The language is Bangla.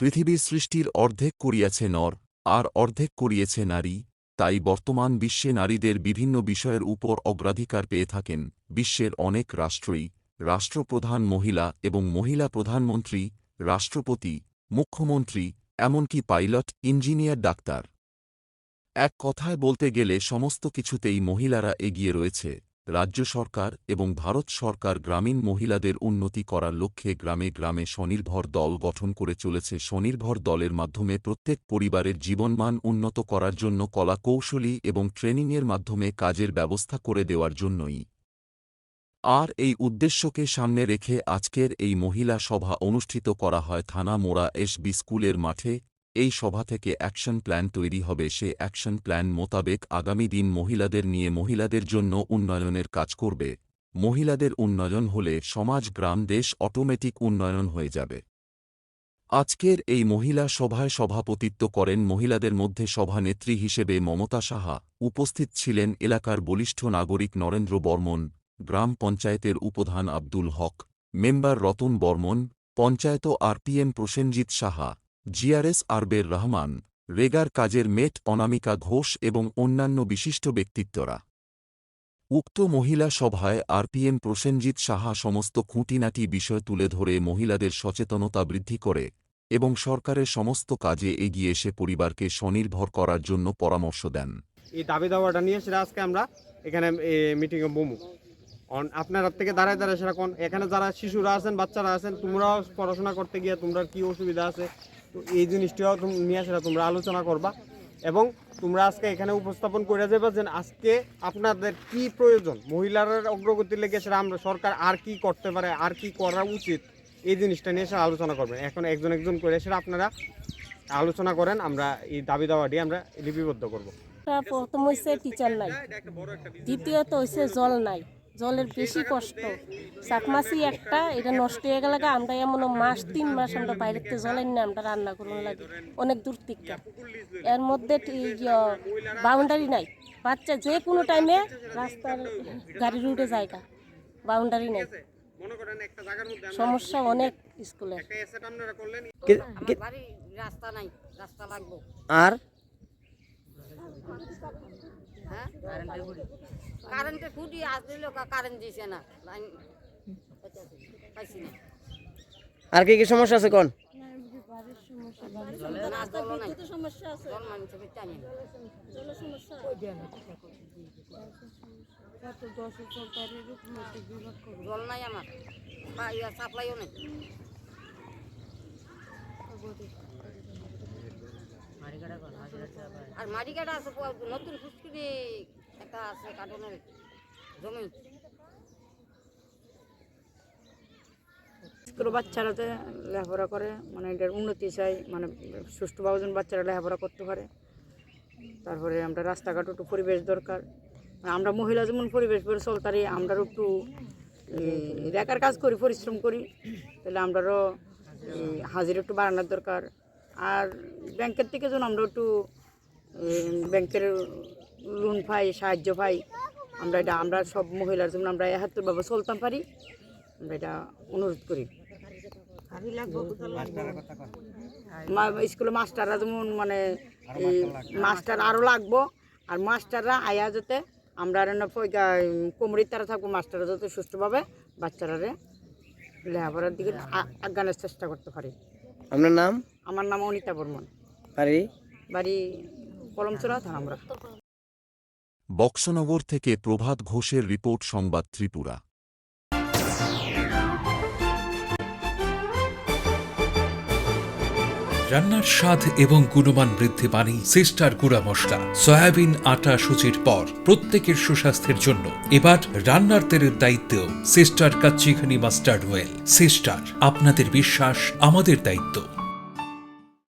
পৃথিবীর সৃষ্টির অর্ধেক করিয়াছে নর, আর অর্ধেক করিয়েছে নারী, তাই বর্তমান বিশ্বে নারীদের বিভিন্ন বিষয়ের উপর অগ্রাধিকার পেয়ে থাকেন। বিশ্বের অনেক রাষ্ট্রই রাষ্ট্রপ্রধান মহিলা এবং মহিলা প্রধানমন্ত্রী, রাষ্ট্রপতি, মুখ্যমন্ত্রী, এমনকি পাইলট, ইঞ্জিনিয়ার, ডাক্তার। এক কথায় বলতে গেলে সমস্ত কিছুতেই মহিলারা এগিয়ে রয়েছে। রাজ্য সরকার এবং ভারত সরকার গ্রামীণ মহিলাদের উন্নতি করার লক্ষ্যে গ্রামে গ্রামে স্বনির্ভর দল গঠন করে চলেছে। স্বনির্ভর দলের মাধ্যমে প্রত্যেক পরিবারের জীবনমান উন্নত করার জন্য কলা কৌশলী এবং ট্রেনিংয়ের মাধ্যমে কাজের ব্যবস্থা করে দেওয়ার জন্যই। আর এই উদ্দেশ্যকে সামনে রেখে আজকের এই মহিলা সভা অনুষ্ঠিত করা হয় থানা মোড়া এসবি স্কুলের মাঠে। এই সভা থেকে অ্যাকশন প্ল্যান তৈরি হবে। সে অ্যাকশন প্ল্যান মোতাবেক আগামী দিন মহিলাদের নিয়ে মহিলাদের জন্য উন্নয়নের কাজ করবে। মহিলাদের উন্নয়ন হলে সমাজ, গ্রাম, দেশ অটোমেটিক উন্নয়ন হয়ে যাবে। আজকের এই মহিলা সভায় সভাপতিত্ব করেন মহিলাদের মধ্যে সভানেত্রী হিসেবে মমতা সাহা। উপস্থিত ছিলেন এলাকার বলিষ্ঠ নাগরিক নরেন্দ্র বর্মন, গ্রাম পঞ্চায়েতের উপধান Abdul Haque, member Ratan Barman, panchayat RPM Prasenjit Saha. GRS আরবের রহমান, রেগার কাজের মেট অনামিকা ঘোষ এবং অন্যান্য বিশিষ্ট ব্যক্তিত্বরা। উক্ত মহিলা সভায় আরপিএম প্রসেনজিৎ সাহা সমস্ত খুঁটিনাটি বিষয় তুলে ধরে মহিলাদের সচেতনতা বৃদ্ধি করে এবং সরকারের সমস্ত কাজে এগিয়ে এসে পরিবারকে স্বনির্ভর করার জন্য পরামর্শ দেন। এই দাবি দাওয়াটা নিয়ে সেটা আজকে আমরা এখানে মিটিংয়ে বমু। আপনার হাত থেকে দাঁড়ায় দাঁড়ায় সেরকম, এখানে যারা শিশুরা আছেন, বাচ্চারা আছেন, তোমরাও পড়াশোনা করতে গিয়ে তোমরা কি অসুবিধা আছে? তো এই জিনিসটাও নিয়ে সেটা তোমরা আলোচনা করবা। এবং তোমরা আজকে এখানে উপস্থাপন করে যাবে যে আজকে আপনাদের কি প্রয়োজন? মহিলার অগ্রগতি লেগে সেটা আমরা সরকার আর কি করতে পারে, আর কি করা উচিত? এই জিনিসটা নিয়ে সেটা আলোচনা করবেন। এখন একজন একজন করে সেটা আপনারা আলোচনা করেন, আমরা এই দাবি দাওয়াটি আমরা লিপিবদ্ধ করব। প্রথম হয়েছে টিচার নাই দ্বিতীয়ত হয়েছে জল নাই। জলের বেশি কষ্ট। চাকমাসি একটা এটা নষ্ট হয়ে গেলে আমরা এমন মাস তিন মাস আমরা বাইরের থেকে জল না আমরা রান্না করুন লাগে। অনেক দূর থেকে। এর মধ্যে বাউন্ডারি নাই। বাচ্চা যে কোনো টাইমে রাস্তার গাড়ি রুটে জায়গা বাউন্ডারি নাই। করেন একটা জায়গার মধ্যে সমস্যা অনেক স্কুলে রাস্তা নাই রাস্তা লাগবো। আর? কারেন্টের খুঁটি আসলে কারেন্ট দিছে না। লাইন পাইছি না। আর কি কি সমস্যা আছে কোন? জল নাই আমার। সাপ্লাইও নেই। আর মাটি কাটা আছে নতুন ফুসকিনি আছে কাটনের জমি। স্কুলের বাচ্চারাতে লেখাপড়া করে মানে এটার উন্নতি চাই মানে সুষ্ঠুভাবে যেন বাচ্চারা লেখাপড়া করতে পারে। তারপরে আমরা রাস্তাঘাট একটু পরিবেশ দরকার। মানে আমরা মহিলা যেমন পরিবেশ করে চলতারি আমরাও একটু দেখার কাজ করি, পরিশ্রম করি। তাহলে আমরারও হাজির একটু বাড়ানোর দরকার। আর ব্যাংকের থেকে যেন আমরা একটু ব্যাংকের লোন পাই সাহায্য পাই আমরা এটা আমরা সব মহিলার যেমন আমরা এহাত্তরভাবে চলতাম পারি। আমরা এটা অনুরোধ করি। স্কুলে মাস্টাররা যেমন মানে মাস্টার আরও লাগবো আর মাস্টাররা আয়া যাতে আমরা আর না পয়গা কোমরির তারা থাকব মাস্টাররা যাতে সুষ্ঠুভাবে বাচ্চারারে লেখাপড়ার দিকে আজ্ঞানের চেষ্টা করতে পারি। আপনার নাম? আমার নাম অনিতা বর্মন। বাড়ি? বাড়ি কলমচোরা থানামরা বক্সনগর থেকে প্রভাত ঘোষের রিপোর্ট সংবাদ ত্রিপুরা। রান্নার স্বাদ এবং গুণমান বৃদ্ধি পানি, সিস্টার গুঁড়া মশলা, সয়াবিন, আটা সুচির পর প্রত্যেকের সুস্বাস্থ্যের জন্য। এবার রান্নার তেলের দায়িত্বেও sister Kachchi Ghani mustard oil. Sister, আপনাদের বিশ্বাস, আমাদের দায়িত্ব।